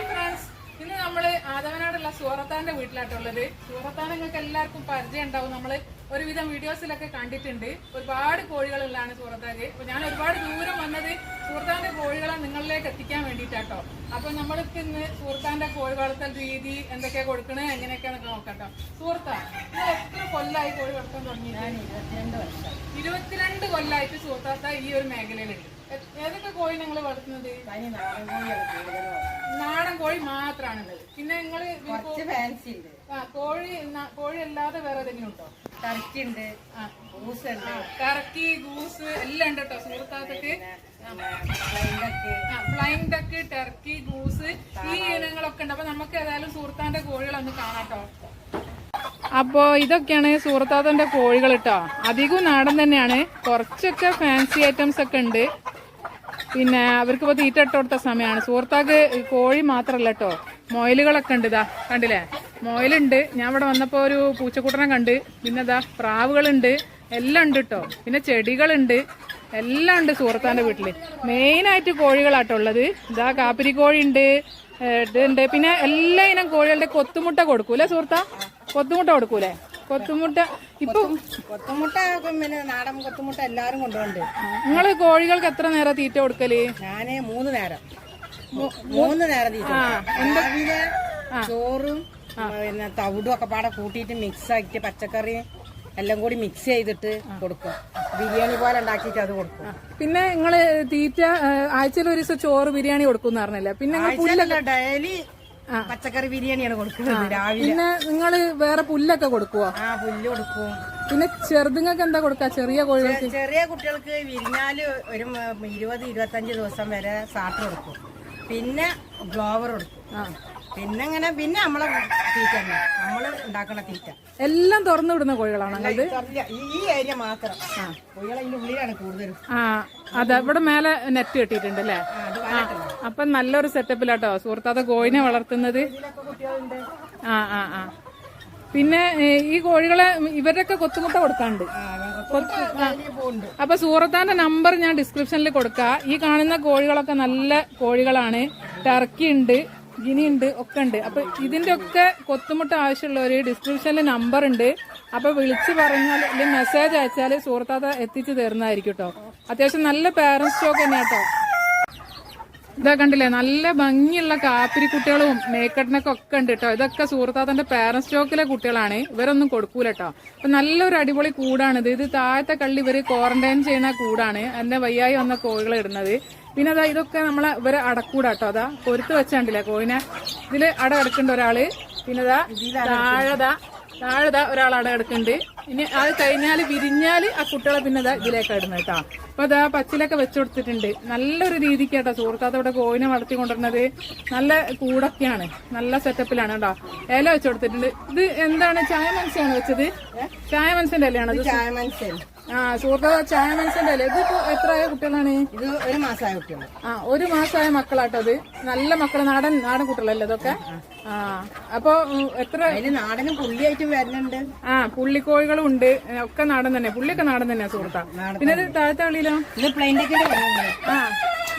Hi friends ഇന്ന് നമ്മൾ ആദവനാടുള്ള സൂറത്താന്റെ വീട്ടിലാട്ടുള്ളത് സൂറത്താൻ നിങ്ങൾക്ക് എല്ലാവർക്കും പരിചയം ഉണ്ടാവും നമ്മൾ ഒരുവിധം വീഡിയോസിലൊക്കെ കണ്ടിട്ടുണ്ട്. ഒരുപാട് കോഴികളുള്ളതാണ് സൂറത്താക്ക് അപ്പൊ ഞാൻ ഒരുപാട് ദൂരം വന്നത് സൂറത്താന്റെ കോഴികളെ നിങ്ങളിലേക്ക് എത്തിക്കാൻ വേണ്ടിയിട്ടാട്ടോ. അപ്പോൾ നമ്മൾക്ക് ഇന്ന് സൂറത്താന്റെ കോഴി വളർത്തൽ രീതി എന്തൊക്കെയാ കൊടുക്കണേ എങ്ങനെയൊക്കെയാണ് നോക്കട്ടോ. സൂറത്താ നിങ്ങൾ എത്ര കൊല്ലായി കോഴി വളർത്താൻ തുടങ്ങി ഇരുപത്തിരണ്ട് കൊല്ലായിട്ട് സൂറത്താത്ത ഈ ഒരു മേഖലയിലുണ്ട്. ഏതൊക്കെ കോഴി നിങ്ങൾ വളർത്തുന്നത്? നാടൻ കോഴി മാത്രമാണ് പിന്നെ നിങ്ങൾ ഫാൻസി ഉണ്ട്. കോഴി കോഴി അല്ലാതെ വേറെ ഏതെങ്കിലും ഉണ്ടോ? കറക്കി ഉണ്ട് ആ ഉണ്ട് കറക്കി ഗൂസ് എല്ലാം ഉണ്ട് കേട്ടോ സുഹൃത്താത്തക്ക് ഫ്ലൈങ് ഡക്ക് ടർക്കി ഗൂസ് ഈ ഇനങ്ങളൊക്കെ ഉണ്ട്. അപ്പൊ നമുക്ക് ഏതായാലും സുഹൃത്താന്റെ കോഴികളൊന്ന് കാണാട്ടോ അപ്പോ ഇതൊക്കെയാണ് സുഹൃത്താതന്റെ കോഴികൾ കേട്ടോ അധികവും നാടൻ തന്നെയാണ്. കുറച്ചൊക്കെ ഫാൻസി ഐറ്റംസ് ഒക്കെ ഉണ്ട്. പിന്നെ അവർക്ക് ഇപ്പോൾ തീറ്റ ഇട്ട് കൊടുത്ത സമയമാണ്. സുഹൃത്താക്ക് കോഴി മാത്രമല്ല കേട്ടോ മൊയലുകളൊക്കെ ഉണ്ട് ഇതാ കണ്ടില്ലേ? മൊയലുണ്ട്. ഞാൻ ഇവിടെ വന്നപ്പോൾ ഒരു പൂച്ചക്കൂട്ടനെ കണ്ട്. പിന്നെ ഇതാ പ്രാവുകളുണ്ട്. എല്ലാം ഉണ്ട് കേട്ടോ പിന്നെ ചെടികളുണ്ട്. എല്ലാം ഉണ്ട് സുഹൃത്താന്റെ വീട്ടിൽ. മെയിനായിട്ട് കോഴികളാട്ടോ ഉള്ളത്. ഇതാ കാപ്പിരി കോഴി ഉണ്ട്. ഇതുണ്ട് പിന്നെ എല്ലാ ഇനം കോഴികളുടെ കൊത്തുമുട്ട കൊടുക്കൂലേ സുഹൃത്താ? കൊത്തുമുട്ട കൊടുക്കൂലേ? കൊത്തുമുട്ട. ഇപ്പൊ കൊത്തുമുട്ട പിന്നെ നാടൻ കൊത്തുമുട്ട എല്ലാരും കൊണ്ടുപോണ്ട് നിങ്ങൾ കോഴികൾക്ക് എത്ര നേരം തീറ്റ കൊടുക്കൽ? ഞാൻ മൂന്ന് നേരം. മൂന്ന് നേരം തീറ്റ. രാവിലെ ചോറും പിന്നെ തവിടും ഒക്കെ പാടെ കൂട്ടിയിട്ട് മിക്സ് ആക്കിയിട്ട് പച്ചക്കറി എല്ലാം കൂടി മിക്സ് ചെയ്തിട്ട് കൊടുക്കും. ബിരിയാണി പോലെ ഉണ്ടാക്കിയിട്ട് അത് കൊടുക്കും. പിന്നെ നിങ്ങൾ തീറ്റ ആഴ്ചയിൽ ഒരു ദിവസം ചോറ് ബിരിയാണി കൊടുക്കും പറഞ്ഞല്ലേ? പിന്നെ ഡെയിലി പച്ചക്കറി ബിരിയാണിയാണ് കൊടുക്കുന്നത് രാവിലെ. പിന്നെ നിങ്ങൾ വേറെ പുല്ലൊക്കെ കൊടുക്കുവോ? ആ പുല്ല് കൊടുക്കും. പിന്നെ ചെറുതുങ്ങൾക്ക് എന്താ കൊടുക്കുക ചെറിയ കോഴികൾക്ക്? ചെറിയ കുട്ടികൾക്ക് വിരിഞ്ഞാൽ ഒരു ഇരുപത് ഇരുപത്തഞ്ച് ദിവസം വരെ സാട്ട് കൊടുക്കും. പിന്നെ ഗ്ലോവർ കൊടുക്കും. ആ. പിന്നെ അങ്ങനെ പിന്നെ നമ്മളെ തീറ്റ നമ്മൾ ഉണ്ടാക്കണ തീറ്റ. എല്ലാം തുറന്നു വിടുന്ന കോഴികളാണ് ഈ ഏരിയ മാത്രം. കോഴികൾ അതിന്റെ ഉള്ളിലാണ് കൂടുതലും. ആ അതെ ഇവിടെ മേലെ നെറ്റ് കെട്ടിയിട്ടുണ്ട് അല്ലേ. അപ്പൊ നല്ലൊരു സെറ്റപ്പിലാട്ടോ. സുഹൃത്താത്ത കോഴിനെ വളർത്തുന്നത്. ആ ആ ആ. പിന്നെ ഈ കോഴികളെ ഇവരുടെയൊക്കെ കൊത്തുമുട്ട കൊടുക്കാണ്ട് അപ്പൊ സൂറത്താന്റെ നമ്പർ ഞാൻ ഡിസ്ക്രിപ്ഷനിൽ കൊടുക്കാം. ഈ കാണുന്ന കോഴികളൊക്കെ നല്ല കോഴികളാണ്. ടർക്കി ഉണ്ട് ഗിനി ഉണ്ട് ഒക്കെ ഉണ്ട്. അപ്പൊ ഇതിന്റെ ഒക്കെ കൊത്തുമുട്ട ആവശ്യമുള്ളവര് ഡിസ്ക്രിപ്ഷനിൽ നമ്പർ ഉണ്ട്. അപ്പൊ വിളിച്ചു പറഞ്ഞാൽ അല്ലെങ്കിൽ മെസ്സേജ് അയച്ചാൽ സുഹൃത്താത്ത എത്തിച്ചു തരുന്നതായിരിക്കും കേട്ടോ അത്യാവശ്യം നല്ല പാരന്റ് സ്റ്റോക്ക് തന്നെ കേട്ടോ ഇതാ കണ്ടില്ലേ നല്ല ഭംഗിയുള്ള കാപ്പിരി കുട്ടികളും മേക്കട്ടിനൊക്കെ ഒക്കെ ഉണ്ട് കേട്ടോ ഇതൊക്കെ സുഹൃത്താത്തന്റെ പാരന്റ് സ്റ്റോക്കിലെ കുട്ടികളാണ്. ഇവരൊന്നും കൊടുക്കൂല കേട്ടോ അപ്പൊ നല്ലൊരു അടിപൊളി കൂടാണിത്. ഇത് താഴത്തെ കള്ളി ഇവർ ക്വാറന്റൈൻ ചെയ്യുന്ന കൂടാണ്. എന്റെ വയ്യായി വന്ന കോഴികൾ ഇടുന്നത്. പിന്നെ അതാ ഇതൊക്കെ നമ്മളെ ഇവരെ അടക്കൂടാ കേട്ടോ അതാ പൊരുത്ത് വെച്ചാണ്ടില്ലേ കോഴിനെ. ഇതിൽ അട എടുക്കേണ്ട ഒരാൾ. പിന്നെ ഇതാ താഴെതാ താഴെതാ ഒരാൾ അട എടുക്കുന്നുണ്ട്. ഇനി അത് കഴിഞ്ഞാൽ വിരിഞ്ഞാൽ ആ കുട്ടികളെ പിന്നെ ഇതാ ഇതിലേക്ക് ഇടുന്നത് കേട്ടോ. അപ്പൊ അതാ പച്ചിലൊക്കെ വെച്ചു കൊടുത്തിട്ടുണ്ട്. നല്ലൊരു രീതിക്ക് കേട്ടോ സുഹൃത്താത്ത ഇവിടെ കോഴിനെ വളർത്തി കൊണ്ടുവരുന്നത് നല്ല കൂടൊക്കെയാണ്. നല്ല സെറ്റപ്പിലാണ് കേട്ടോ. ഇല വെച്ചു കൊടുത്തിട്ടുണ്ട്. ഇത് എന്താണ്? ചായ മനസ്സിലാണ് വെച്ചത്? ചായ മനസ്സിന്റെ ഇലയാണ്? ഇത് ചായ മനസ്സിലായി ആ സുഹൃത്താത്ത ചായ മനസ്സിന്റെ ഇല ഇതിപ്പോ എത്രയായ കുട്ടികളാണ്? ഇത് ഒരു മാസമായ കുട്ടികൾ ആ ഒരു മാസമായ മക്കളാട്ടോ അത് നല്ല മക്കൾ നാടൻ നാടൻ കുട്ടികളല്ലേ ഇതൊക്കെ? ആ അപ്പൊ എത്ര? നാടനും പുള്ളിയായിട്ട് വരുന്നുണ്ട്. ആ പുള്ളിക്കോഴികളും ഉണ്ട്. ഒക്കെ നാടൻ തന്നെ. പുള്ളിയൊക്കെ നാടൻ തന്നെയാ സുഹൃത്താ. പിന്നെ ഇത് താഴത്തെ കളിയിലോ ഇത് പ്ലെയിൻ വരുന്നുണ്ട് ആ.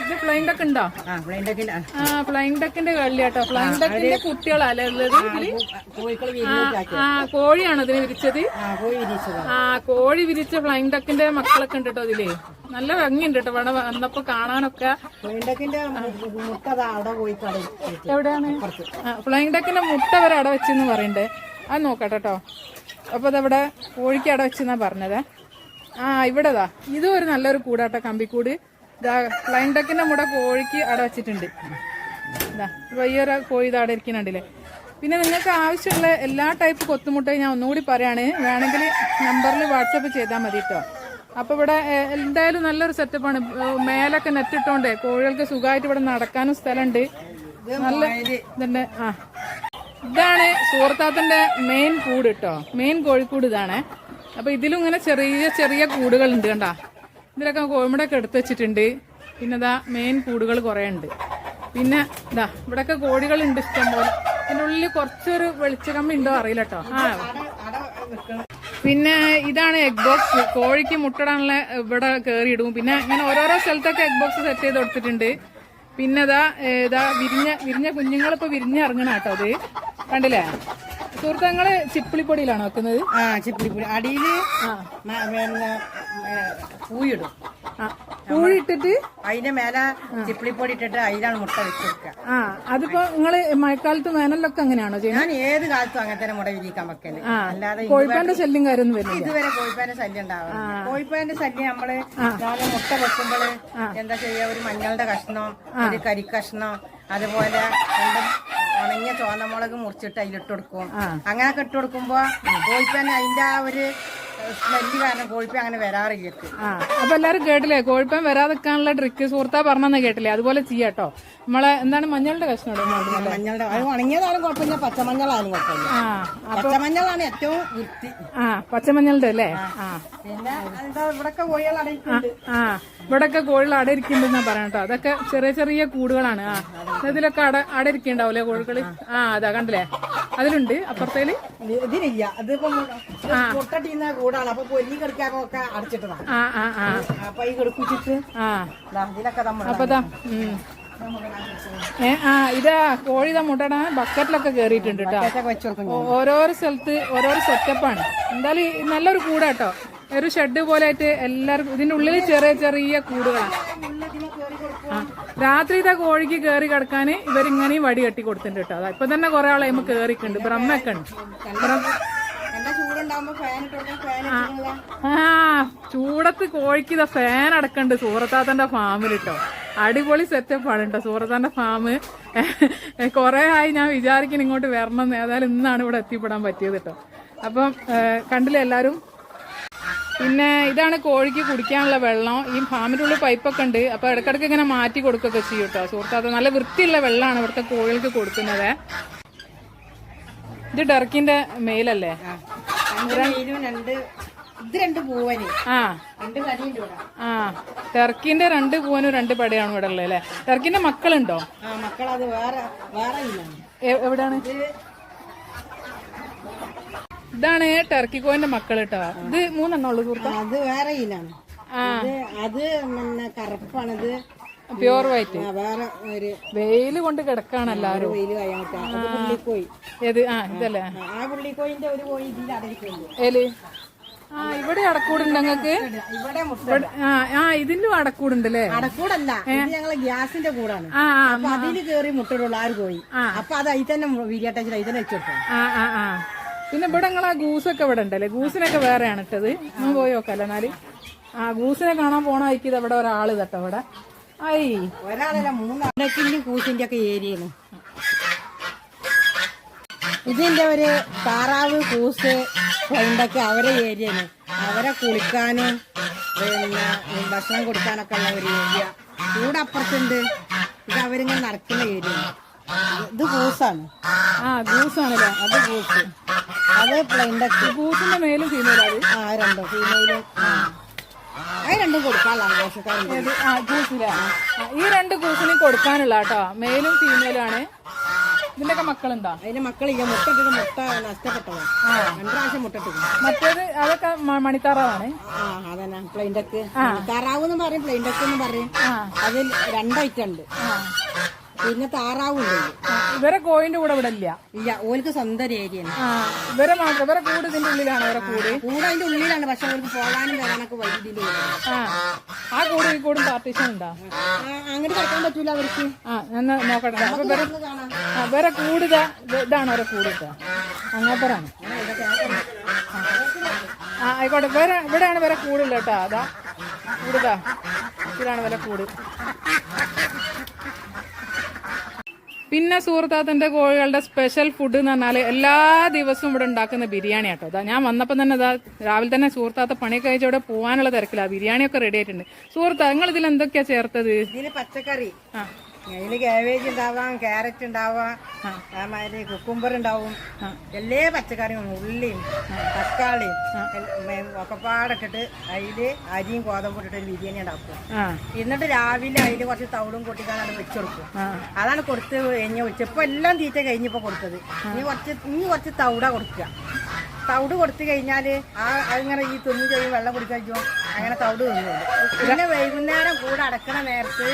ഇത് ഫ്ലൈൻ ഡക്ക് ഉണ്ടോ? ആ ഡെക്കിന്റെ ഡക്കിന്റെ കളിയാട്ടോ ഫ്ലൈൻ ഡക്കിന്റെ കുട്ടികളല്ലേ ഉള്ളത് ആ കോഴിയാണോ ഇതിന് വിരിച്ചത്? ആ കോഴി വിരിച്ച ഫ്ലൈൻ ഡക്കിന്റെ മക്കളൊക്കെ ഉണ്ട് കേട്ടോ ഇതിൽ. നല്ല ഭംഗിയുണ്ട് കേട്ടോ ഇവിടെ വന്നപ്പോ കാണാനൊക്കെ. എവിടെയാണ്? ഫ്ലൈങ് ഡക്കിന്റെ മുട്ട വരെ അട വെച്ചെന്ന് പറയണ്ടേ. അത് നോക്കട്ടെ കേട്ടോ അപ്പൊ അതവിടെ കോഴിക്ക് അട വെച്ചെന്നാ പറഞ്ഞത്. ആ ഇവിടെതാ ഇതും ഒരു നല്ലൊരു കൂടാട്ടോ കമ്പിക്കൂട്. ഇതാ ഡക്കിന് നമ്മുടെ മുട കോഴിക്ക് അവിടെ വെച്ചിട്ടുണ്ട്. ഇതാ ഇപ്പൊ ഈ ഒരു കോഴി ഇത് അവിടെ ഇരിക്കുന്നുണ്ടല്ലേ പിന്നെ നിങ്ങൾക്ക് ആവശ്യമുള്ള എല്ലാ ടൈപ്പ് കൊത്തുമുട്ടയും ഞാൻ ഒന്നുകൂടി പറയാണ്. വേണമെങ്കിൽ നമ്പറിൽ വാട്സപ്പ് ചെയ്താൽ മതി കേട്ടോ അപ്പോൾ ഇവിടെ എന്തായാലും നല്ലൊരു സെറ്റപ്പാണ് മേലൊക്കെ നെറ്റ് ഇട്ടോണ്ടേ കോഴികൾക്ക് സുഖമായിട്ട് ഇവിടെ നടക്കാനും സ്ഥലമുണ്ട് നല്ല ഇതുണ്ട്. ആ. ഇതാണ് സുഹൃത്താത്തിന്റെ മെയിൻ കൂട് കേട്ടോ മെയിൻ കോഴിക്കൂട് ഇതാണ്. അപ്പോൾ ഇതിലും ഇങ്ങനെ ചെറിയ ചെറിയ കൂടുകളുണ്ട് കണ്ടാ. ഇതിലൊക്കെ കോഴിമുടൊക്കെ എടുത്ത് വെച്ചിട്ടുണ്ട്. പിന്നെ ഇതാ മെയിൻ കൂടുകൾ കുറേ ഉണ്ട് പിന്നെ ഇതാ ഇവിടെയൊക്കെ കോഴികളുണ്ട് ഇഷ്ടം പോലെ ഇതിന്റെ ഉള്ളിൽ കുറച്ചൊരു വെളിച്ചക്കമ്മി ഉണ്ടോ അറിയില്ല കേട്ടോ ആ. പിന്നെ ഇതാണ് എഗ് ബോക്സ് കോഴിക്ക് മുട്ടടാനുള്ള ഇവിടെ കയറിയിടും പിന്നെ ഇങ്ങനെ ഓരോരോ സ്ഥലത്തൊക്കെ എഗ് ബോക്സ് സെറ്റ് ചെയ്ത് കൊടുത്തിട്ടുണ്ട്. പിന്നെ ഇതാ ഇതാ വിരിഞ്ഞ വിരിഞ്ഞ കുഞ്ഞുങ്ങളിപ്പോ വിരിഞ്ഞിറങ്ങണ കേട്ടോ അത് കണ്ടില്ലേ? സുഹൃത്തുക്കൾ ചിപ്പിളിപ്പൊടിയിലാണോ വെക്കുന്നത്? ആ ചിപ്പിളിപ്പൊടി. അടിയിൽ പൂയിടും പൂഴിട്ടിട്ട് അതിന്റെ മേലെ ചിപ്പിളിപ്പൊടി ഇട്ടിട്ട് അതിലാണ് മുട്ട വെച്ച് കൊടുക്കുക ആ അതിപ്പോ നിങ്ങൾ മഴക്കാലത്ത് വേനലൊക്കെ അങ്ങനെയാണോ ഞാൻ ഏത് കാലത്തും അങ്ങനെ തന്നെ മുട വിരിക്കാൻ വെക്കൽ. അല്ലാതെ കോഴിപ്പാന്റെ ശല്യം കാര്യം വരും ഇതുവരെ കോഴിപ്പാന്റെ ശല്യം ഉണ്ടാവാറ് കോഴിപ്പാന്റെ ശല്യം നമ്മൾ നാളെ മുട്ട വെക്കുമ്പോൾ എന്താ ചെയ്യാ? ഒരു മഞ്ഞളുടെ കഷ്ണം ഒരു കരിക്കഷ്ണം അതുപോലെ ഉണങ്ങിയ ചോന്നമുളക് മുറിച്ചിട്ട് അതിലിട്ട് കൊടുക്കും. അങ്ങനെയൊക്കെ ഇട്ട് കൊടുക്കുമ്പോ കോഴിപ്പാൻ അതിന്റെ ആ ഒരു സ്മെല്ല് കാരണം കോഴിപ്പ അങ്ങനെ വരാറില്ല അപ്പൊ എല്ലാരും കേട്ടില്ലേ? കോഴിപ്പം വരാതെക്കാനുള്ള ട്രിക്ക് സുഹൃത്താ പറഞ്ഞെന്ന് കേട്ടില്ലേ? അതുപോലെ ചെയ്യാട്ടോ നമ്മളെ എന്താണ് മഞ്ഞളുടെ കഷ്ണം. മഞ്ഞളുടെ അത് ഉണങ്ങിയതായാലും കുഴപ്പമില്ല പച്ചമഞ്ഞളായാലും കുഴപ്പമില്ല. പച്ചമഞ്ഞളാണ് ഏറ്റവും വൃത്തി. ആ പച്ചമഞ്ഞളുടെ അല്ലേ? പിന്നെ ഇവിടെ അടയിക്കുന്നുണ്ട് ആ. ഇവിടൊക്കെ കോഴികൾ അടയിരിക്കുന്നുണ്ടെന്നാ പറയാം കേട്ടോ അതൊക്കെ ചെറിയ ചെറിയ കൂടുകളാണ്. ആ ഇതിലൊക്കെ അട അടയിരിക്കുണ്ടാവൂലേ കോഴികൾ ആ അതാ കണ്ടില്ലേ? അതിലുണ്ട് അപ്പുറത്തേൽ? ഇതിനില്ല. അതിപ്പോ കൂടാണ്. അപ്പൊ പൊല്ലി കിടക്കാനൊക്കെ അടച്ചിട്ടതാണ് ആ ആ ആ. അപ്പൊ ഈ കിടപ്പിച്ചിട്ട് ആ. ഇതിലൊക്കെ നമ്മൾ അപ്പൊ ഇതാ ഉം. ഏ ആ ഇതാ കോഴി മുട്ടട ബക്കറ്റിലൊക്കെ കേറിയിട്ടുണ്ട് കേട്ടോ ഓരോരോ സ്ഥലത്ത് ഓരോരോ സെറ്റപ്പാണ് എന്തായാലും നല്ലൊരു കൂടാട്ടോ ഒരു ഷെഡ് പോലെ ആയിട്ട് എല്ലാവർക്കും ഇതിന്റെ ഉള്ളിൽ ചെറിയ ചെറിയ കൂടുകളാണ് രാത്രിയിലെ രാത്രി ഇതാ കോഴിക്ക് കയറി കിടക്കാൻ ഇവരിങ്ങനെയും വടി കെട്ടി കൊടുത്തിട്ടുണ്ട് കേട്ടോ. അതാ ഇപ്പൊ തന്നെ കുറെ ആളെ നമ്മൾ കേറിക്കുണ്ട് ബ്രഹ്മൊക്കെ ഉണ്ട്. ആ. ചൂടത്ത് കോഴിക്ക് ഇതാ ഫാൻ അടക്കണ്ട് സൂറത്താത്തന്റെ ഫാമിൽ കേട്ടോ അടിപൊളി സെറ്റപ്പ് ആണ് കേട്ടോ സൂറത്താന്റെ ഫാം കൊറേ ആയി ഞാൻ വിചാരിക്കുന്നു ഇങ്ങോട്ട് വരണം. ഏതായാലും ഇന്നാണ് ഇവിടെ എത്തിപ്പെടാൻ പറ്റിയത് കേട്ടോ അപ്പം കണ്ടില്ല കണ്ടില്ലേ എല്ലാരും? പിന്നെ ഇതാണ് കോഴിക്ക് കുടിക്കാനുള്ള വെള്ളം. ഈ ഫാമിന്റെ ഉള്ളിൽ പൈപ്പൊക്കെ ഉണ്ട്. അപ്പൊ ഇടക്കിടക്ക് ഇങ്ങനെ മാറ്റി കൊടുക്കുകയൊക്കെ ചെയ്യും കേട്ടോ സുഹൃത്താത്ത നല്ല വൃത്തിയുള്ള വെള്ളമാണ് ഇവിടുത്തെ കോഴികൾക്ക് കൊടുക്കുന്നത്. ഇത് മെയിലല്ലേ രണ്ട് പൂവന്. ആ. ടെർക്കിന്റെ രണ്ട് പൂവനും രണ്ട് പടയാണ് ഇവിടെ ഉള്ളത് അല്ലേ? ടെർക്കിന്റെ മക്കളുണ്ടോ? മക്കളത് വേറെ വേറെ എവിടെയാണ്? ഇതാണ് ടർക്കി കോയിന്റെ മക്കൾ കേട്ടോ ഇത് മൂന്നെണ്ണം ഉള്ളു സുഹൃത്ത്? അത് വേറെ ഇത് അത് പിന്നെ കറുപ്പാണിത് പ്യൂർ വൈറ്റ് വേറെ ഒരു വെയിൽ കൊണ്ട് കിടക്കാണ് വെയിൽ പുള്ളിക്കോയി. ഏത്? ആ ഇതല്ലേ. ആ, പുള്ളിക്കോയിന്റെ ഒരു ഏൽ ആ ഇവിടെ അടക്കൂടുണ്ട് മുട്ട. ആ ഇതിലും ഇതിന്റെ അടക്കൂടുണ്ട് അല്ലേ അടക്കൂടല്ല ഞങ്ങൾ ഗ്യാസിന്റെ കൂടാണ്. അപ്പൊ അതിൽ കേറി മുട്ടയിടുള്ള ആര് പോയി അപ്പൊ അത് അതിൽ തന്നെ വിരിയാട്ടി അതിൽ തന്നെ വെച്ചോട്ടെ ആ ആ ആ. പിന്നെ ഇവിടെ ആ ഗൂസൊക്കെ ഇവിടെ ഉണ്ടല്ലേ? ഗൂസിനൊക്കെ വേറെയാണ് ഇട്ടത്. ഒന്ന് പോയി നോക്കല്ലേ എന്നാൽ. ആ ഗൂസിനെ കാണാൻ പോണ ആയിക്കിത് അവിടെ ഒരാൾ തട്ടോ ഇവിടെ. ഐ. ഒരാളല്ല ഗൂസിന്റെ ഒക്കെ ഏരിയയാണ്. ഇതിന്റെ ഒരു താറാവ് കൂസ് കൊണ്ടൊക്കെ അവരെ ഏരിയയാണ്. അവരെ കുളിക്കാനും പിന്നെ ഭക്ഷണം കൊടുക്കാനൊക്കെ ഉള്ള ഒരു ഏരിയ. കൂടെ അപ്പുറത്തുണ്ട് ഇത് അവരിങ്ങനെ നടക്കുന്ന ഏരിയയാണ്. ഇത് ഗൂസാണ്. ആ ഗൂസാണല്ലേ? അത് ഗൂസ്. അത് പ്ലെയിൻഡൊക്കെ ഗൂസിന്റെ മേലും ഫീമെയിലാണ് ആ രണ്ടും. ഫീമെയിലും അത് രണ്ടും കൊടുക്കാനുള്ള ആ ഗൂസിലെ. ഈ രണ്ട് ഗൂസിനും കൊടുക്കാനുള്ള കേട്ടോ. മെയിലും ഫീമെയിലും ആണ്. ഇതിന്റെയൊക്കെ മക്കളുണ്ടോ? അതിന്റെ മക്കളില്ല മുട്ട മുട്ടത്തിൽ മുട്ട നഷ്ടപ്പെട്ടതാണ് രണ്ടു പ്രാവശ്യം മുട്ട മറ്റേത് അതൊക്കെ മണിത്താറാവാണ്. ആ അതന്നെ. പ്ലെയിൻ ഡക്ക് താറാവ് എന്ന് പറയും പ്ലെയിൻ ഡക്ക് എന്ന് പറയും. അതിൽ രണ്ടൈറ്റം ഉണ്ട്. പിന്നെ താറാവും ഇവരെ കോയിന്റെ കൂടെ ഇവിടെ ഇല്ല ഇല്ല ഓൽക്ക് സ്വന്തം ഏരിയ ഇവരെ മാത്രം ഇവരെ കൂട് ഇതിന്റെ ഉള്ളിലാണ്? ഇവരെ കൂട്? കൂടെ അതിന്റെ ഉള്ളിലാണ് പക്ഷെ അവർക്ക് പോകാനും വരാനൊക്കെ വൈദ്യുതി ആ കൂട് ഈ കൂടും പാർട്ടീഷൻ ഉണ്ടാ? അങ്ങോട്ട് കിടക്കാൻ പറ്റൂല അവർക്ക്. ആ ഞാൻ നോക്കട്ടെ. അപ്പൊ ഇവരെ ഇവരെ കൂട് ഇതാണ് അവരെ കൂട് കേട്ടോ അങ്ങനത്താണ് ആ ആയിക്കോട്ടെ. വേറെ ഇവിടെയാണ് വേറെ കൂടുള്ളത് കേട്ടോ. അതാ കൂടുതാ ഇതാണ് വരെ കൂട്. പിന്നെ സുഹൃത്താത്തിന്റെ കോഴികളുടെ സ്പെഷ്യൽ ഫുഡ് എന്ന് പറഞ്ഞാൽ എല്ലാ ദിവസവും ഇവിടെ ഉണ്ടാക്കുന്ന ബിരിയാണി ആട്ടോ. അതാ ഞാൻ വന്നപ്പോൾ തന്നെ അതാ രാവിലെ തന്നെ സുഹൃത്താത്ത പണിയൊക്കെ കഴിച്ച് ഇവിടെ പോകാനുള്ള തിരക്കില്ല ബിരിയാണിയൊക്കെ റെഡി ആയിട്ടുണ്ട്. സുഹൃത്താ നിങ്ങൾ ഇതിൽ എന്തൊക്കെയാ ചേർത്തത്? പച്ചക്കറി. ആ. അതിൽ കാബേജ് ഉണ്ടാവാം ക്യാരറ്റ് ഉണ്ടാവാം അതേമാതിരി കുക്കുംബർ ഉണ്ടാവും. എല്ലാ പച്ചക്കറിയും ഉള്ളിയും തക്കാളിയും ഒക്കെപ്പാടിട്ടിട്ട് അതിൽ അരിയും ഗോതമ്പ് ഇട്ടിട്ട് ഒരു ബിരിയാണി ഉണ്ടാക്കും. എന്നിട്ട് രാവിലെ അതിൽ കുറച്ച് തവളും കൊട്ടിക്കാനാണ് വെച്ച് കൊടുക്കും അതാണ് കൊടുത്ത് കഴിഞ്ഞ ഉച്ചപ്പോ എല്ലാം തീറ്റ കഴിഞ്ഞപ്പോ കൊടുത്തത്. ഇനി കുറച്ച് ഇനി കുറച്ച് തവിട കൊടുക്കുക. തവിട് കൊടുത്തു കഴിഞ്ഞാൽ ആ അതിങ്ങനെ ഈ തിന്നു ചെയ്യും വെള്ളം കുടിക്കാൻ അങ്ങനെ തവിട് തിന്നു പിന്നെ വൈകുന്നേരം കൂടെ അടക്കണ നേരത്ത്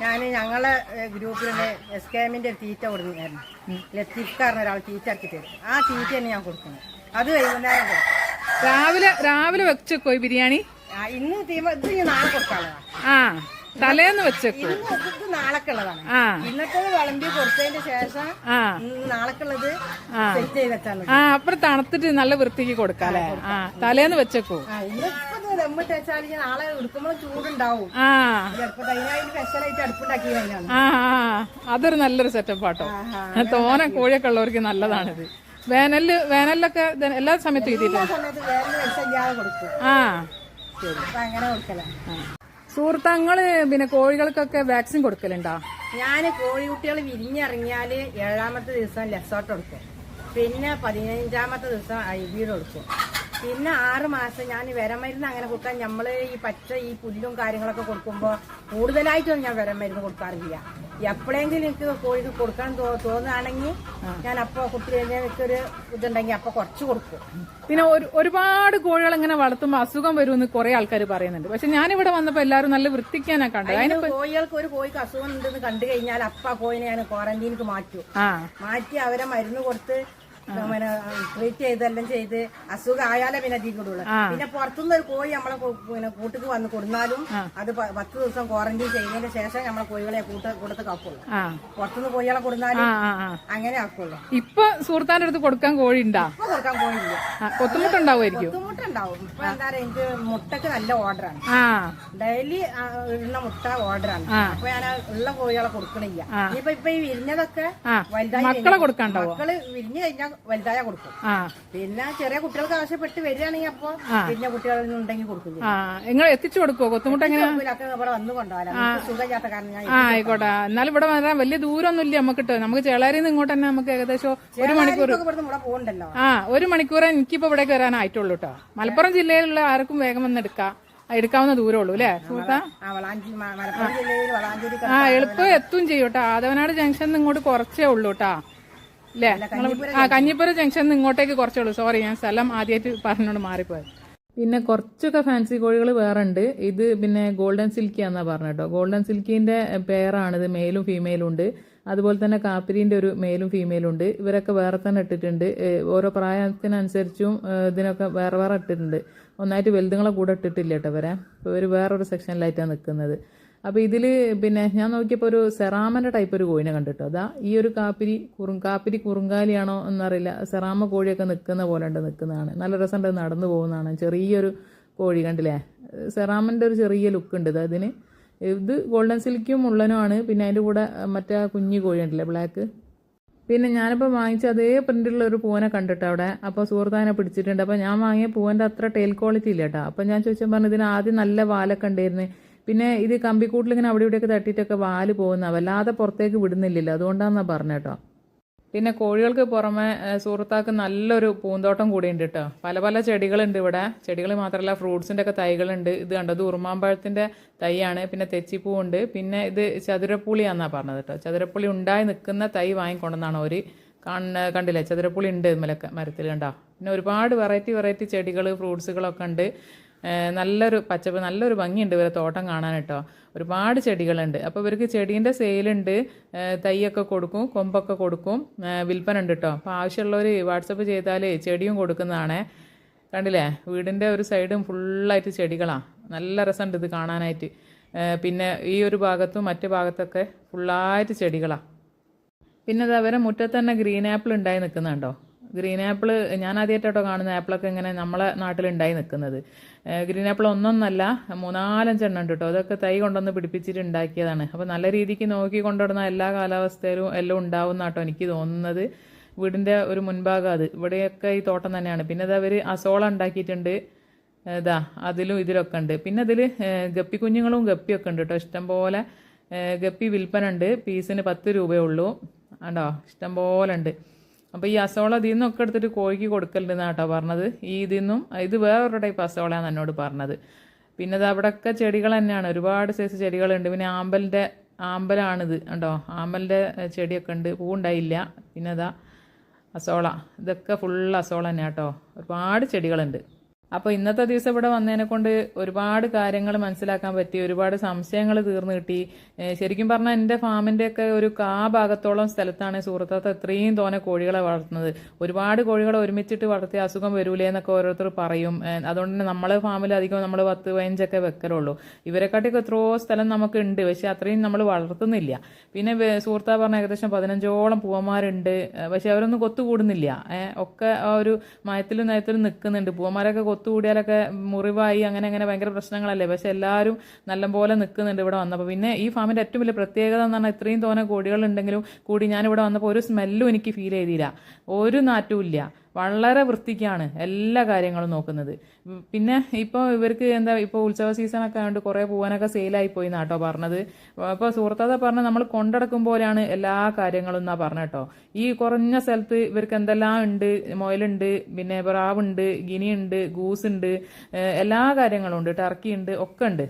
ഞാൻ ഞങ്ങളെ ഗ്രൂപ്പിലെ എസ് കെ എമ്മിന്റെ തീറ്റ കൊടുക്കുന്നതായിരുന്നു ലത്തീഫ്ക്കാരൻ ഒരാൾ തീറ്റ ഇറക്കി തരും ആ തീറ്റ തന്നെ ഞാൻ കൊടുക്കുന്നത് അത് വൈകുന്നേരം കൊടുക്കും. രാവിലെ രാവിലെ വെച്ചോ ഈ ബിരിയാണി? ഇന്ന് തീമ ഇത് നാളെ കൊടുക്കാനുള്ളതാണ് ആ. തലേന്ന് വെച്ചേക്കോ. ഇത് നാളേക്കുള്ളതാണ്. ഇന്നത്തെ വിളമ്പി ശേഷം നാളേക്കുള്ളത് സെറ്റ് ആ അപ്പുറം തണുത്തിട്ട് നല്ല വൃത്തിക്ക് കൊടുക്കാല്ലേ ആ തലേന്ന് വെച്ചേക്കോ. ആ ഇന്നിപ്പോ ദമ്മിട്ട് വെച്ചാൽ ഇനി നാളെ എടുക്കുമ്പോൾ ചൂടുണ്ടാവും. ആ. സ്പെഷ്യലായിട്ട് അടുപ്പുണ്ടാക്കി കഴിഞ്ഞാണ്. ആ ആ അതൊരു നല്ലൊരു സെറ്റപ്പ് തോന തോനെ കോഴിയൊക്കെ ഉള്ളവർക്ക് നല്ലതാണിത്. വേനൽ വേനലിലൊക്കെ എല്ലാ സമയത്തും ഇതില്ല ആ. അപ്പൊ അങ്ങനെ കൊടുക്കല. സുഹൃത്തങ്ങൾ പിന്നെ കോഴികൾക്കൊക്കെ വാക്സിൻ കൊടുക്കലുണ്ടോ? ഞാൻ കോഴിക്കുട്ടികൾ വിരിഞ്ഞിറങ്ങിയാൽ ഏഴാമത്തെ ദിവസം ലെസോട്ട് കൊടുക്കും. പിന്നെ പതിനഞ്ചാമത്തെ ദിവസം ഐബീഡ് കൊടുക്കും. പിന്നെ ആറ് മാസം ഞാൻ വിരമരുന്ന് അങ്ങനെ കൊടുക്കാൻ നമ്മൾ ഈ പച്ച ഈ പുല്ലും കാര്യങ്ങളൊക്കെ കൊടുക്കുമ്പോൾ കൂടുതലായിട്ടൊന്നും ഞാൻ വിരമരുന്ന് കൊടുക്കാറില്ല. എപ്പോഴെങ്കിലും എനിക്ക് കോഴിക്ക് കൊടുക്കാൻ തോന്നുകയാണെങ്കിൽ ഞാൻ അപ്പോൾ കുട്ടി എനിക്കൊരു ഇതുണ്ടെങ്കിൽ അപ്പോൾ കുറച്ച് കൊടുക്കും. പിന്നെ ഒരു ഒരുപാട് കോഴികൾ ഇങ്ങനെ വളർത്തുമ്പോൾ അസുഖം വരുമെന്ന് കുറെ ആൾക്കാർ പറയുന്നുണ്ട്. പക്ഷെ ഞാനിവിടെ വന്നപ്പോ എല്ലാവരും നല്ല വൃത്തിക്കാനാ കണ്ടത്. അതിന് കോഴികൾക്ക് ഒരു കോഴിക്ക് അസുഖം ഉണ്ടെന്ന് കണ്ടു കഴിഞ്ഞാൽ അപ്പ കോഴിനെ ഞാൻ ക്വാറന്റീനിക്ക് മാറ്റും. മാറ്റി അവരെ മരുന്ന് കൊടുത്ത് പിന്നെ ട്രീറ്റ് ചെയ്തെല്ലാം ചെയ്ത് അസുഖം ആയാലേ പിന്നെ അധികം കൊടുള്ളൂ. പിന്നെ പുറത്തുനിന്ന് ഒരു കോഴി നമ്മളെ പിന്നെ കൂട്ടുക്ക് വന്ന് കൊടുന്നാലും അത് പത്ത് ദിവസം ക്വാറന്റീൻ ചെയ്തതിന് ശേഷം നമ്മളെ കോഴികളെ കൂട്ട കൊടുത്ത് കാക്കുള്ളൂ. പുറത്തുനിന്ന് കോഴികളെ കൊടുന്നാലും അങ്ങനെ ആക്കുള്ളൂ. ഇപ്പൊ സുഹൃത്താന്റെ അടുത്ത് കൊടുക്കാൻ കോഴി ഉണ്ടാ ഇപ്പൊ കൊടുക്കാൻ കോഴിയില്ല. കൊത്തുമുട്ടുണ്ടാവുമായിരിക്കും. ബുദ്ധിമുട്ടുണ്ടാവും ഇപ്പൊ എന്താ പറയാ എനിക്ക് മുട്ടക്ക് നല്ല ഓർഡറാണ് ഡെയിലി ഇടുന്ന മുട്ട ഓർഡറാണ് അപ്പൊ ഞാൻ ഉള്ള കോഴികളെ കൊടുക്കണില്ല. ഇനിയിപ്പോ ഇപ്പൊ ഈ വിരിഞ്ഞതൊക്കെ. വലുതായി മക്കളെ കൊടുക്കാണ്ടാവോ? മക്കൾ വിരിഞ്ഞു കഴിഞ്ഞാൽ വലുതായ കൊടുക്കും. പിന്നെ ചെറിയ കുട്ടികൾക്ക് ആവശ്യപ്പെട്ട് വരികയാണെങ്കിൽ അപ്പൊ വിരിഞ്ഞ കുട്ടികളുണ്ടെങ്കിൽ കൊടുക്കും ചെയ്യും. ആ. നിങ്ങൾ എത്തിച്ചു കൊടുക്കുവോ? കൊത്തുമുട്ട ഇവിടെ വന്ന് കാരണം ആയിക്കോട്ടെ. എന്നാലും ഇവിടെ വരാൻ വലിയ ദൂരമൊന്നും ഇല്ല നമുക്ക് നമുക്ക് ചേളാരിയിൽ നിന്ന് ഇങ്ങോട്ട് തന്നെ നമുക്ക് ഏകദേശം ഒരു മണിക്കൂർ. ആ ഒരു മണിക്കൂർ എനിക്കിപ്പോ ഇവിടേക്ക് വരാനായിട്ടുള്ളൂ കേട്ടോ മലപ്പുറം ജില്ലയിലുള്ള ആർക്കും വേഗം വന്ന് എടുക്കാം. എടുക്കാവുന്ന ദൂരമുള്ളൂ അല്ലേ? സുഹൃത്താ? ആ എളുപ്പം എത്തും ചെയ്യൂട്ടാ ആദവനാട് ജംഗ്ഷൻ ഇങ്ങോട്ട് കുറച്ചേ ഉള്ളൂ കേട്ടാ അല്ലേ ആ കഞ്ഞിപ്പുര ജംഗ്ഷനിൽ ഇങ്ങോട്ടേക്ക് കുറച്ചേ ഉള്ളൂ സോറി ഞാൻ സ്ഥലം ആദ്യമായിട്ട് പറഞ്ഞോണ്ട് മാറിപ്പോയത്. പിന്നെ കുറച്ചൊക്കെ ഫാൻസി കോഴികൾ വേറെ ഉണ്ട് ഇത് പിന്നെ ഗോൾഡൻ സിൽക്കി എന്നാ പറഞ്ഞു കേട്ടോ ഗോൾഡൻ സിൽക്കിന്റെ പേരാണിത് മെയിലും ഫീമെയിലും ഉണ്ട്. അതുപോലെ തന്നെ കാപ്പിരിന്റെ ഒരു മെയിലും ഫീമെയിലും ഉണ്ട്. ഇവരൊക്കെ വേറെ തന്നെ ഇട്ടിട്ടുണ്ട്. ഓരോ പ്രായത്തിനനുസരിച്ചും ഇതിനൊക്കെ വേറെ വേറെ ഇട്ടിട്ടുണ്ട്. ഒന്നായിട്ട് വലുതുങ്ങളെ കൂടെ ഇട്ടിട്ടില്ല കേട്ടോ ഇവരെ. ഇവർ വേറൊരു സെക്ഷനിലായിട്ടാണ് നിൽക്കുന്നത് അപ്പോൾ ഇതിൽ പിന്നെ ഞാൻ നോക്കിയപ്പോൾ ഒരു സെറാമന്റെ ടൈപ്പ് ഒരു കോഴിനെ കണ്ടിട്ടോ? അതാ ഈ ഒരു കാപ്പിരി കുറും കാപ്പിരി കുറുങ്കാലിയാണോ എന്നറിയില്ല. സെറാമ കോഴിയൊക്കെ നിൽക്കുന്ന പോലെ ഉണ്ട് നിൽക്കുന്നതാണ് നല്ല രസമുണ്ട് നടന്നു പോകുന്നതാണ്. ചെറിയൊരു കോഴി കണ്ടില്ലേ? സെറാമന്റെ ഒരു ചെറിയ ലുക്ക് ഉണ്ട് ഇത് അതിന്. ഇത് ഗോൾഡൻ സിൽക്കും ഉള്ളനുമാണ്. പിന്നെ അതിന്റെ കൂടെ മറ്റേ കുഞ്ഞു കോഴി ഉണ്ടല്ലേ ബ്ലാക്ക് പിന്നെ ഞാനിപ്പോൾ വാങ്ങിച്ച അതേ പ്രിന്റിലുള്ള ഒരു പൂവനെ കണ്ടിട്ട് അവിടെ? അപ്പോൾ സുഹൃത്താനെ പിടിച്ചിട്ടുണ്ട്. അപ്പോൾ ഞാൻ വാങ്ങിയ പൂവന്റെ അത്ര ടെയിൽ ക്വാളിറ്റി ഇല്ല കേട്ടോ. അപ്പോൾ ഞാൻ ചോദിച്ചാൽ പറഞ്ഞു ഇതിന് ആദ്യം നല്ല വാലൊക്കെ ഉണ്ടായിരുന്നു. പിന്നെ ഇത് കമ്പിക്കൂട്ടിൽ ഇങ്ങനെ അവിടെ ഇവിടെയൊക്കെ തട്ടിയിട്ടൊക്കെ വാൽ പോകുന്ന വല്ലാതെ പുറത്തേക്ക് വിടുന്നില്ലല്ലോ. അതുകൊണ്ടാണെന്നാ പറഞ്ഞ കേട്ടോ പിന്നെ കോഴികൾക്ക് പുറമെ സൂറത്താക്ക് നല്ലൊരു പൂന്തോട്ടം കൂടിയുണ്ട് കേട്ടോ പല പല ചെടികളുണ്ട് ഇവിടെ. ചെടികൾ മാത്രമല്ല ഫ്രൂട്ട്സിന്റെ ഒക്കെ തൈകളുണ്ട്. ഇത് കണ്ടോ? ഇത് ഉറുമാമ്പഴത്തിന്റെ തൈയാണ്. പിന്നെ തെച്ചിപ്പൂവുണ്ട്. പിന്നെ ഇത് ചതുരപ്പുളിയാണെന്നാണ് പറഞ്ഞത് കേട്ടോ ചതുരപ്പുളി ഉണ്ടായി നിൽക്കുന്ന തൈ വാങ്ങിക്കൊണ്ടെന്നാണ് അവർ കണ്ണ് കണ്ടില്ലേ? ചതുരപ്പുളി ഉണ്ട് മലക്ക മരത്തിൽ കണ്ടോ? പിന്നെ ഒരുപാട് വെറൈറ്റി വെറൈറ്റി ചെടികൾ ഫ്രൂട്ട്സുകളൊക്കെ ഉണ്ട്. നല്ലൊരു പച്ചപ്പ് നല്ലൊരു ഭംഗിയുണ്ട് ഇവരെ തോട്ടം കാണാൻ കേട്ടോ. ഒരുപാട് ചെടികളുണ്ട്. അപ്പോൾ ഇവർക്ക് ചെടീന്റെ സെയിലുണ്ട്. തൈയൊക്കെ കൊടുക്കും കൊമ്പൊക്കെ കൊടുക്കും വിൽപ്പന ഉണ്ട് കേട്ടോ. അപ്പോൾ ആവശ്യമുള്ളവർ വാട്സപ്പ് ചെയ്താൽ ചെടിയും കൊടുക്കുന്നതാണ്. കണ്ടില്ലേ? വീടിന്റെ ഒരു സൈഡും ഫുള്ളായിട്ട് ചെടികളാണ് നല്ല രസമുണ്ട് ഇത് കാണാനായിട്ട്. പിന്നെ ഈ ഒരു ഭാഗത്തും മറ്റു ഭാഗത്തൊക്കെ ഫുള്ളായിട്ട് ചെടികളാണ് പിന്നെ അത് അവരെ മുറ്റത്ത് തന്നെ ഗ്രീൻ ആപ്പിൾ ഉണ്ടായി നിൽക്കുന്നുണ്ടോ? ഗ്രീൻ ആപ്പിൾ ഞാൻ ആദ്യമായിട്ടോ കാണുന്ന ആപ്പിളൊക്കെ ഇങ്ങനെ നമ്മളെ നാട്ടിൽ ഉണ്ടായി നിൽക്കുന്നത് ഗ്രീൻ ആപ്പിൾ ഒന്നൊന്നല്ല മൂന്നാലഞ്ചെണ്ണം ഉണ്ട് കേട്ടോ അതൊക്കെ തൈ കൊണ്ടുവന്ന് പിടിപ്പിച്ചിട്ട് ഉണ്ടാക്കിയതാണ്. അപ്പോൾ നല്ല രീതിക്ക് നോക്കി കൊണ്ടുവരുന്ന എല്ലാ കാലാവസ്ഥയിലും എല്ലാം ഉണ്ടാവുന്ന കേട്ടോ എനിക്ക് തോന്നുന്നത്. വീടിന്റെ ഒരു മുൻഭാഗം അത്. ഇവിടെയൊക്കെ ഈ തോട്ടം തന്നെയാണ്. പിന്നെ അത് അവർ അസോള ഉണ്ടാക്കിയിട്ടുണ്ട്. ഇതാ അതിലും ഇതിലൊക്കെ ഉണ്ട്. പിന്നെ അതിൽ ഗപ്പി കുഞ്ഞുങ്ങളും ഗപ്പിയൊക്കെ ഉണ്ട് കേട്ടോ ഇഷ്ടംപോലെ പോലെ ഗപ്പി വിൽപ്പന ഉണ്ട് പീസിന് പത്ത് രൂപയേ ഉള്ളൂ. ആണ്ടോ? ഇഷ്ടംപോലെ ഉണ്ട്. അപ്പോൾ ഈ അസോള ഇതിൽ നിന്നൊക്കെ എടുത്തിട്ട് കോഴിക്ക് കൊടുക്കലുണ്ടെന്നാണ് കേട്ടോ പറഞ്ഞത്. ഈ ഇതിൽ നിന്നും ഇത് വേറൊരു ടൈപ്പ് അസോളയാണ് എന്നോട് പറഞ്ഞത്. പിന്നെ ഇത് അവിടെയൊക്കെ ചെടികൾ തന്നെയാണ്. ഒരുപാട് സൈസ് ചെടികളുണ്ട്. പിന്നെ ആമ്പലിന്റെ ആമ്പലാണിത് കണ്ടോ? ആമ്പലിന്റെ ചെടിയൊക്കെ ഉണ്ട്. പൂവുണ്ടായില്ല പിന്നെ അതാ അസോള. ഇതൊക്കെ ഫുൾ അസോള തന്നെയാണ് കേട്ടോ. ഒരുപാട് ചെടികളുണ്ട്. അപ്പോൾ ഇന്നത്തെ ദിവസം ഇവിടെ വന്നതിനെ കൊണ്ട് ഒരുപാട് കാര്യങ്ങൾ മനസ്സിലാക്കാൻ പറ്റി ഒരുപാട് സംശയങ്ങൾ തീർന്നു കിട്ടി. ശരിക്കും പറഞ്ഞാൽ എന്റെ ഫാമിന്റെ ഒക്കെ ഒരു കാ ഭാഗത്തോളം സ്ഥലത്താണ് സുഹൃത്തത്ത് ഇത്രയും തോനെ കോഴികളെ വളർത്തുന്നത്. ഒരുപാട് കോഴികളെ ഒരുമിച്ചിട്ട് വളർത്തി അസുഖം വരൂലേ എന്നൊക്കെ ഓരോരുത്തർ പറയും. അതുകൊണ്ട് തന്നെ നമ്മളെ ഫാമിൽ അധികം നമ്മൾ പത്ത് പതിനഞ്ചൊക്കെ വെക്കലുള്ളൂ. ഇവരെക്കാട്ടിയൊക്കെ എത്രയോ സ്ഥലം നമുക്ക് ഉണ്ട് പക്ഷെ അത്രയും നമ്മൾ വളർത്തുന്നില്ല. പിന്നെ സുഹൃത്താ പറഞ്ഞ ഏകദേശം പതിനഞ്ചോളം പൂവന്മാരുണ്ട്. പക്ഷെ അവരൊന്നും കൊത്തുകൂടുന്നില്ല. ഒക്കെ ആ ഒരു മയത്തിലും നയത്തിലും നിൽക്കുന്നുണ്ട്. പൂവന്മാരൊക്കെ കൊത്തുകൂടിയാലൊക്കെ മുറിവായി അങ്ങനെ അങ്ങനെ ഭയങ്കര പ്രശ്നങ്ങളല്ലേ? പക്ഷെ എല്ലാവരും നല്ലപോലെ നിൽക്കുന്നുണ്ട് ഇവിടെ വന്നപ്പോൾ. പിന്നെ ഈ ഫാമിന്റെ ഏറ്റവും വലിയ പ്രത്യേകത എന്ന് പറഞ്ഞാൽ ഇത്രയും തോനെ കോടികളുണ്ടെങ്കിലും കൂടി ഞാൻ ഇവിടെ വന്നപ്പോൾ ഒരു സ്മെല്ലും എനിക്ക് ഫീൽ ചെയ്തില്ല. ഒരു നാറ്റും ഇല്ല. വളരെ വൃത്തിക്കാണ് എല്ലാ കാര്യങ്ങളും നോക്കുന്നത്. പിന്നെ ഇപ്പോൾ ഇവർക്ക് എന്താ ഇപ്പോൾ ഉത്സവ സീസണൊക്കെ ആയതുകൊണ്ട് കുറേ പൂവാനൊക്കെ സെയിലായി പോയി എന്നാട്ടോ പറഞ്ഞത്. അപ്പോൾ സുഹൃത്താത പറഞ്ഞ നമ്മൾ കൊണ്ടടക്കും പോലെയാണ് എല്ലാ കാര്യങ്ങളും എന്നാ പറഞ്ഞ കേട്ടോ ഈ കുറഞ്ഞ സ്ഥലത്ത് ഇവർക്ക് എന്തെല്ലാം ഉണ്ട് മുയലുണ്ട് പിന്നെ പ്രാവുണ്ട് ഗിനിയുണ്ട് ഗൂസ് ഉണ്ട് എല്ലാ കാര്യങ്ങളും ഉണ്ട് ടർക്കി ഉണ്ട് ഒക്കെ ഉണ്ട്.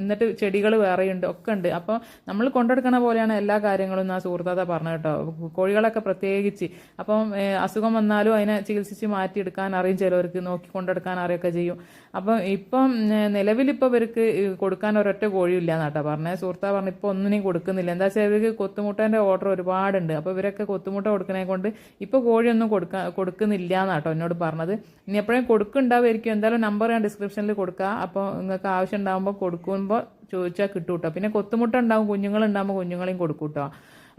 എന്നിട്ട് ചെടികൾ വേറെയുണ്ട് ഒക്കെ ഉണ്ട്. അപ്പോൾ നമ്മൾ കൊണ്ടെടുക്കണ പോലെയാണ് എല്ലാ കാര്യങ്ങളും എന്നാ സുഹൃത്താത പറഞ്ഞ കേട്ടോ കോഴികളൊക്കെ പ്രത്യേകിച്ച്. അപ്പം അസുഖം വന്നാലും അതിനെ ചികിത്സിച്ച് മാറ്റിയെടുക്കാൻ അറിയും ചിലവർക്ക് നോക്കി കൊണ്ടെടുക്കാൻ അറിയൊക്കെ ചെയ്യും. അപ്പം ഇപ്പം നിലവിലിപ്പോൾ ഇവർക്ക് കൊടുക്കാൻ ഒരൊറ്റ കോഴിയില്ല എന്നാട്ടാ പറഞ്ഞത് സുഹൃത്താ പറഞ്ഞു ഇപ്പോൾ ഒന്നിനെയും കൊടുക്കുന്നില്ല. എന്താ വെച്ചാൽ ഇവർക്ക് കൊത്തുമുട്ടേന്റെ ഓർഡർ ഒരുപാടുണ്ട്. അപ്പോൾ ഇവരൊക്കെ കൊത്തുമുട്ട കൊടുക്കണേ കൊണ്ട് ഇപ്പോൾ കോഴിയൊന്നും കൊടുക്കാൻ കൊടുക്കുന്നില്ല എന്നാട്ടോ എന്നോട് പറഞ്ഞത്. ഇനി എപ്പോഴും കൊടുക്കുന്നുണ്ടാവുമായിരിക്കും. എന്തായാലും നമ്പർ ഞാൻ ഡിസ്ക്രിപ്ഷനിൽ കൊടുക്കുക അപ്പോൾ നിങ്ങൾക്ക് ആവശ്യം ഉണ്ടാകുമ്പോൾ കൊടുക്കുമ്പോൾ ചോദിച്ചാൽ കിട്ടും കേട്ടോ പിന്നെ കൊത്തുമുട്ട ഉണ്ടാവും കുഞ്ഞുങ്ങളുണ്ടാകുമ്പോൾ കുഞ്ഞുങ്ങളെയും കൊടുക്കും കേട്ടോ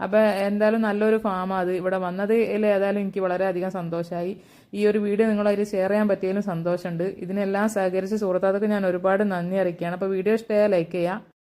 അപ്പോൾ എന്തായാലും നല്ലൊരു ഫാമാണ് അത്. ഇവിടെ വന്നത് ഏതായാലും എനിക്ക് വളരെയധികം സന്തോഷമായി ഈ ഒരു വീഡിയോ നിങ്ങളതിൽ ഷെയർ ചെയ്യാൻ പറ്റിയാലും സന്തോഷമുണ്ട്. ഇതിനെല്ലാം സഹകരിച്ച് സുഹൃത്താക്കൾക്ക് ഞാൻ ഒരുപാട് നന്ദി അറിയിക്കുകയാണ്. അപ്പോൾ വീഡിയോ ഇഷ്ടമായാൽ ലൈക്ക് ചെയ്യുക.